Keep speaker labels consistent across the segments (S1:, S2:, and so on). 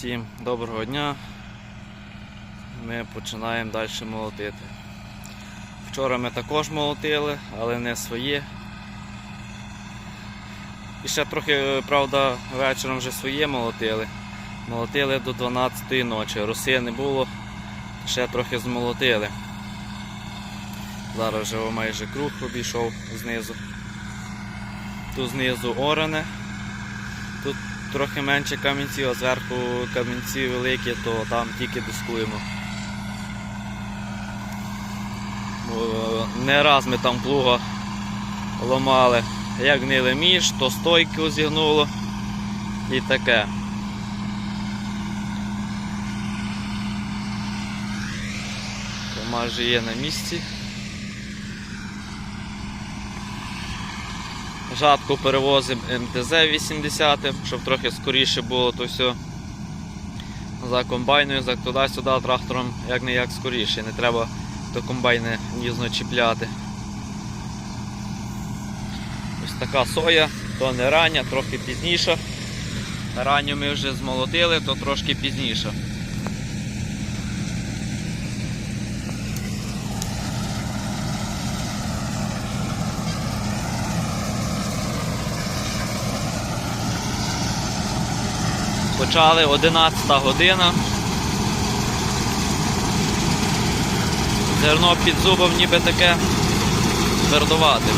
S1: Всім доброго дня. Ми починаємо далі молотити. Вчора ми також молотили, але не своє. І ще трохи, правда, вечором вже своє молотили. Молотили до 12 ночі. Роси не було, ще трохи змолотили. Зараз вже майже круг обійшов знизу. Тут знизу оране. Трохи менше камінців, а зверху камінці великі, то там тільки дискуємо. Не раз ми там плуга ламали. Як гнили між, то стойку зігнуло і таке. Майже є на місці. Жатку перевозимо МТЗ 80, щоб трохи скоріше було то все. За комбайною, за туди-сюди трактором як не як скоріше. Не треба до комбайни нізно чіпляти. Ось така соя, то не рання, трохи пізніше. Ранню ми вже змолотили, то трошки пізніше. Почали 11 година. Зерно під зубом ніби таке твердувате.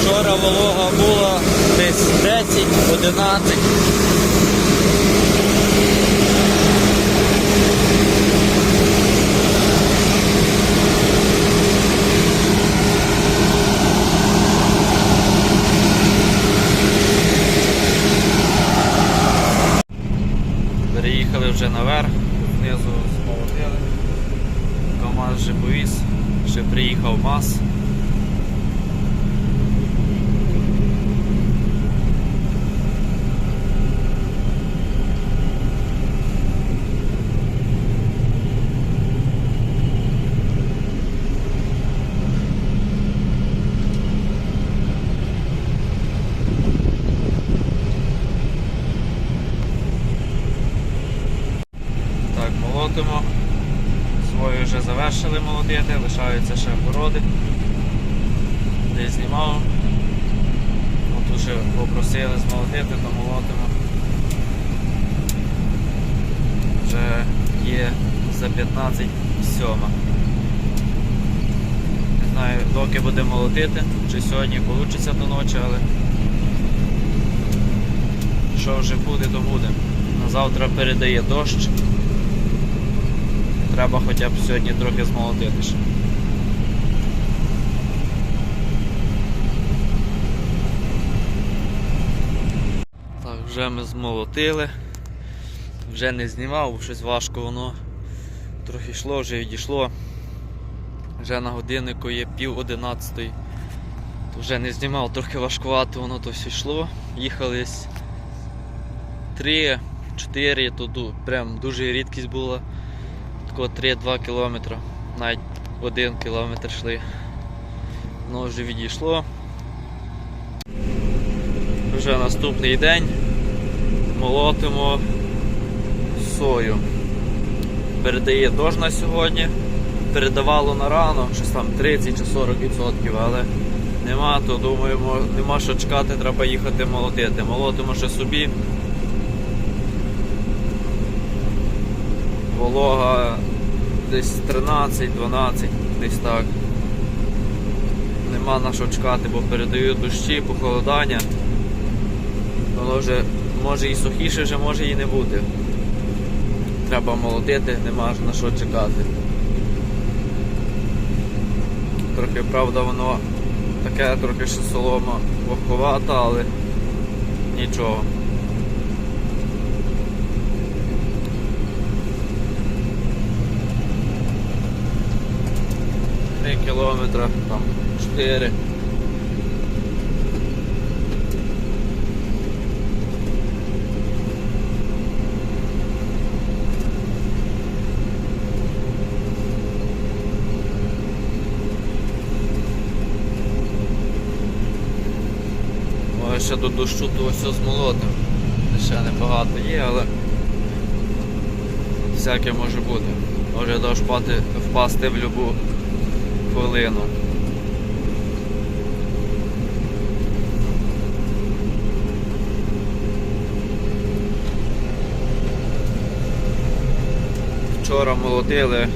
S1: Вчора волога була десь 10-11. Переїхали вже наверх, знизу смолотили. КамАЗ вже повіз, ще приїхав МАЗ. Так, молотимо. Свою вже завершили молотити, ще городи. Десь знімав. От уже попросили змолотити, то молотимо. Вже є за 15 сьома. Не знаю, доки буде молотити, чи сьогодні вийде до ночі, але що вже буде, то буде. На завтра передає дощ. Треба хоча б сьогодні трохи змолотити ще. Так, вже ми змолотили. Вже не знімав, бо щось важко воно трохи йшло, вже відійшло. Вже на годиннику є пів одинадцятої. То вже не знімав, трохи важкувато воно то все йшло. Їхали 3-4, то прям дуже рідкість була. Тако 3-2 кілометри, навіть 1 кілометр йшли. Воно вже відійшло. Вже наступний день молотимо сою. Передає дощ на сьогодні. Передавало на рано, щось там 30 чи 40%, але нема, то думаємо, нема що чекати, треба їхати молотити. Молотимо ще собі. Волога десь 13-12, десь так. Нема на що чекати, бо передають дощі, похолодання. Воно вже може і сухіше, вже може і не бути. Треба молотити, нема на що чекати. Трохи, правда, воно таке трохи ще солома вогковата, але нічого. Три кілометра, там чотири. Може ще до дощу то все змолотим. Ще небагато є, але всяке може бути. Може дощ впати, впасти в будь-яку хвилину. Вчора молотили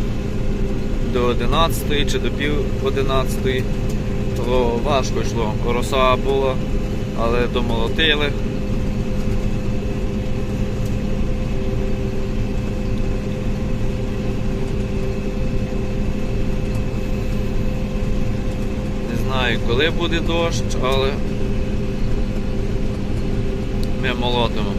S1: до 11 чи до пів 11, то важко йшло. Роса була, але домолотили. Не знаю, коли буде дощ, але ми молотимо.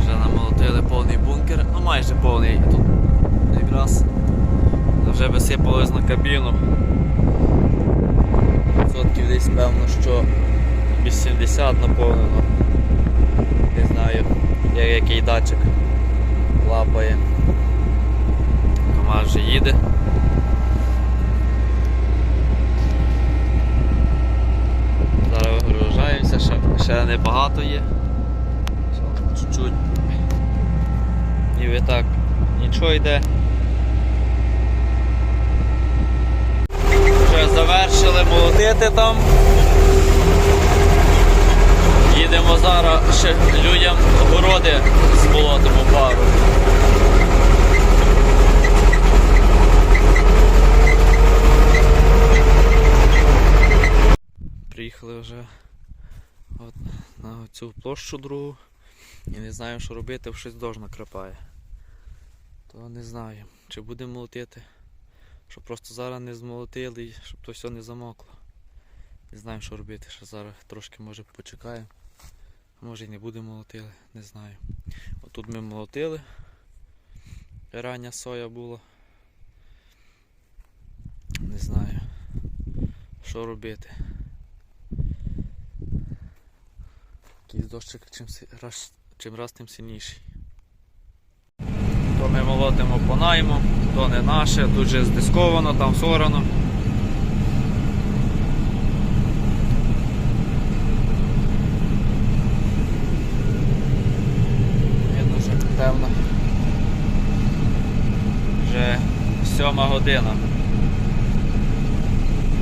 S1: Вже намолотили повний бункер, ну майже повний. Тут якраз вже висипалось на кабіну. Відсотків десь певно, що 80 наповнено. Не знаю, як який датчик лапає. КамАЗ вже їде. Зараз вигружаємося, ще, ще небагато є. Чуть-чуть. І так нічого йде. Вже завершили молотити там. Їдемо зараз ще людям городи змолотимо пару. Приїхали вже от на цю площу другу. І не знаю, що робити, щось дощ накрапає. То не знаю, чи будемо молотити. Щоб просто зараз не змолотили, щоб то все не замокло. Не знаю, що робити, що зараз трошки може почекаємо. Може і не будемо молотили, не знаю. Отут ми молотили. Рання соя була. Не знаю, що робити. Якийсь дощик чим, чим раз тим сильніший. То ми молотимо по найму, то не наше, тут же здисковано, там сорано. Видно вже певно. Вже сьома година.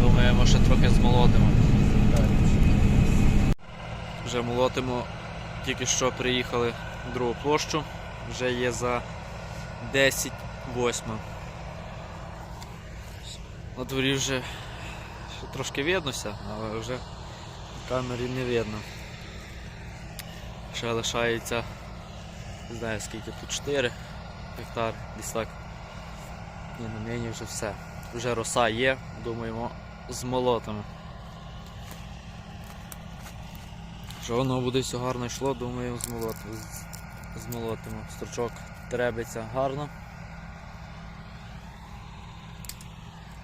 S1: Думаємо, що трохи змолотимо. Вже молотимо, тільки що приїхали в другу площу, вже є за 10 восьма. На дворі вже трошки виднося, але вже в камері не видно. Ще лишається Не знаю скільки тут 4 гектар, десь так. І на нині вже все. Вже роса є, думаємо, з молотами. Що воно буде все гарно йшло, думаю, з молотами. З молотами. Стручок требиться гарно.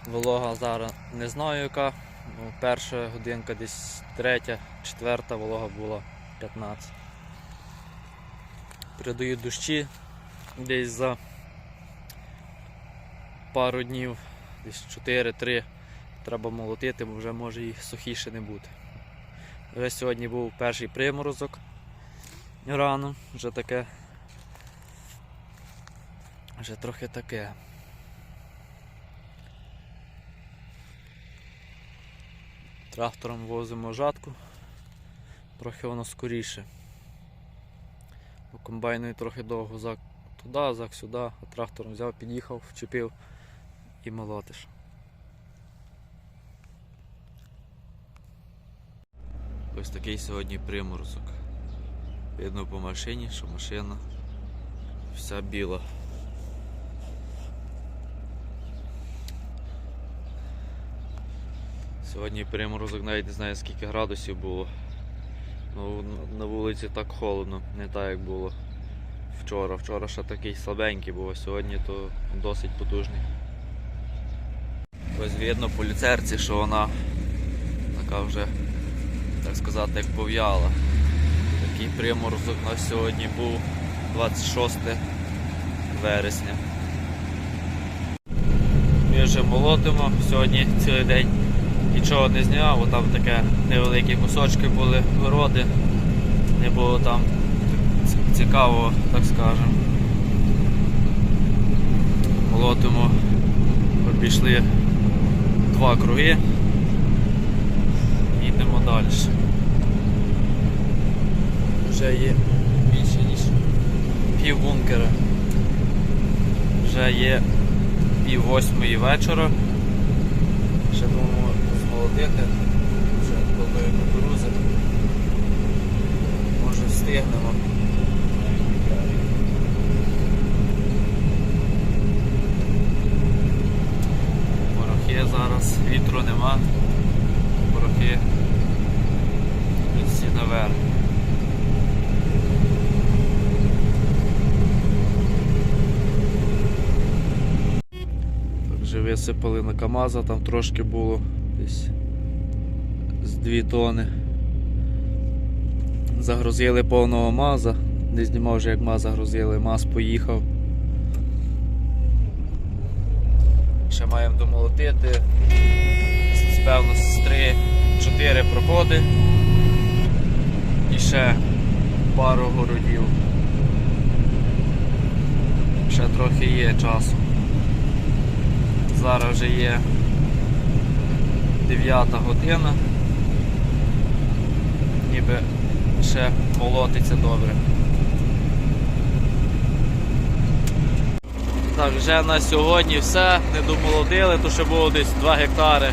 S1: Волога зараз не знаю яка. Ну, перша годинка десь третя, четверта волога була 15. Передають дощі десь за пару днів, десь 4-3 треба молотити, бо вже може і сухіше не бути. Вже сьогодні був перший приморозок рано, вже таке. Вже трохи таке. Трактором возимо жатку, трохи воно скоріше. Бо комбайною трохи довго зак туди, зак сюди, а трактором взяв, під'їхав, вчепив і молотиш. Ось такий сьогодні приморозок. Видно по машині, що машина вся біла. Сьогодні приморозок навіть не знаю скільки градусів було. Ну, на- вулиці так холодно, не так як було вчора. Вчора ще такий слабенький був, а сьогодні то досить потужний. Ось видно по люцерці, що вона така вже, так сказати, як пов'яла. Такий приморозок у сьогодні був 26 вересня. Ми вже молотимо сьогодні цілий день. Нічого не зняв, бо там таке невеликі кусочки були городи. Не було там ц- цікавого, так скажемо. Молотимо, обійшли два круги. Йдемо далі. Вже є більше ніж пів бункера. Вже є пів восьмої вечора. Змолотити. Вже колої кукурузи. Може встигнемо. Порохи зараз, вітру нема. Порохи всі наверх. Вже висипали на КАМАЗа, там трошки було десь 2 тони. Загрузили повного маза, не знімав вже як маз загрузили, маз поїхав. Ще маємо домолотити. Певно з 3-4 проходи. І ще пару городів. Ще трохи є часу. Зараз вже є 9 година. Ніби ще молотиться добре. Так, вже на сьогодні все, не домолодили, то ще було десь 2 гектари.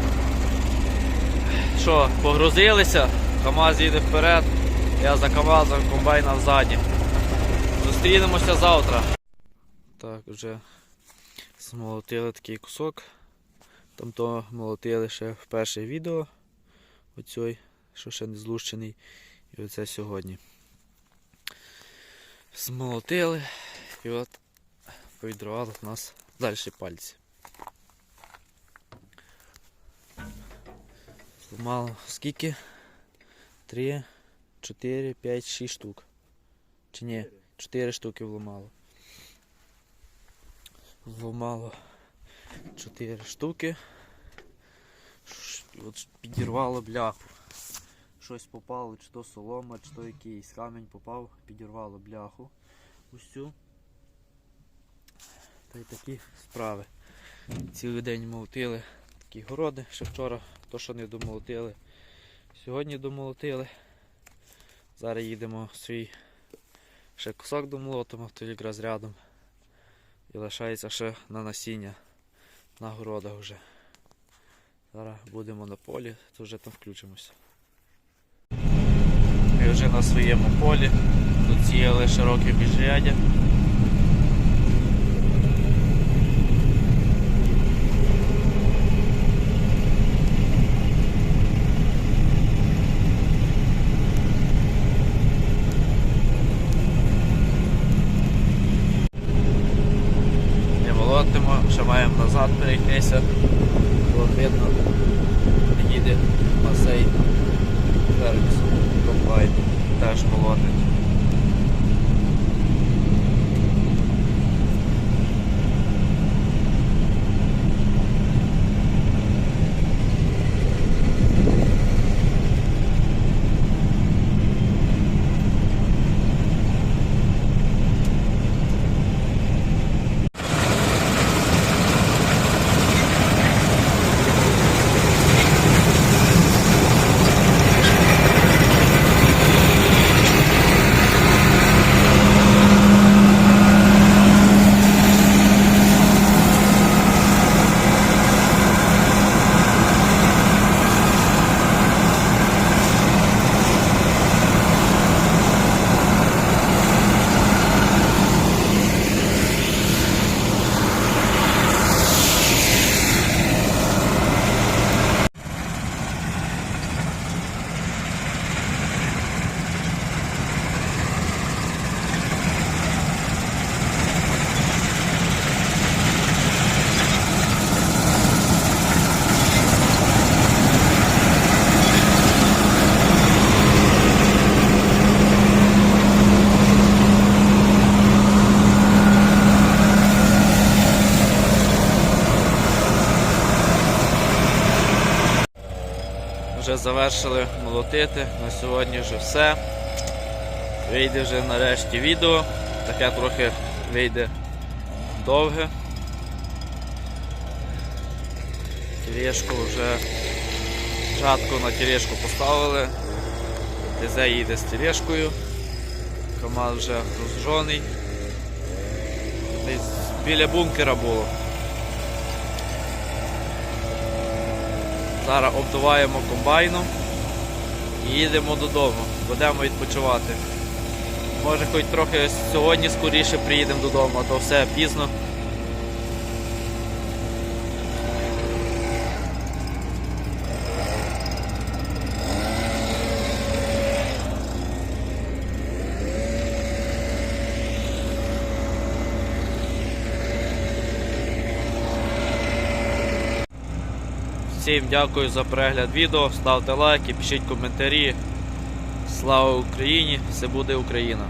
S1: Що, погрузилися, КАМАЗ їде вперед, я за КАМАЗом, комбайна ззаді. Зустрінемося завтра. Так, вже змолотили такий кусок. Там то молотили ще в перше відео. Оцей, що ще не злущений. І оце сьогодні. Змолотили. І от повідрували в нас далі пальці. Зламало скільки? 3, 4, 5, 6 штук. Чи ні? 4 штуки вламало. Вламало 4 штуки. От підірвало бляху. Щось попало, чи то солома, чи то якийсь камінь попав, підірвало бляху. Усю. Та й такі справи. Цілий день молотили такі городи, ще вчора то, що не домолотили. Сьогодні домолотили. Зараз їдемо свій ще кусок домолотимо, то якраз рядом. І лишається ще на насіння на городах вже. Зараз будемо на полі, то вже там включимося. Вже на своєму полі. Тут посіяли широке молотимо, ще маємо назад перейти. Вже завершили молотити. На сьогодні вже все. Вийде вже нарешті відео. Таке трохи вийде довге. Тележку вже жатку на тележку поставили. ТЗ їде з тележкою. КамАЗ вже розжений. Десь біля бункера було. Зараз обдуваємо комбайном і їдемо додому. Будемо відпочивати. Може хоч трохи сьогодні скоріше приїдемо додому, а то все пізно. Всім дякую за перегляд відео. Ставте лайки, пишіть коментарі. Слава Україні! Все буде Україна!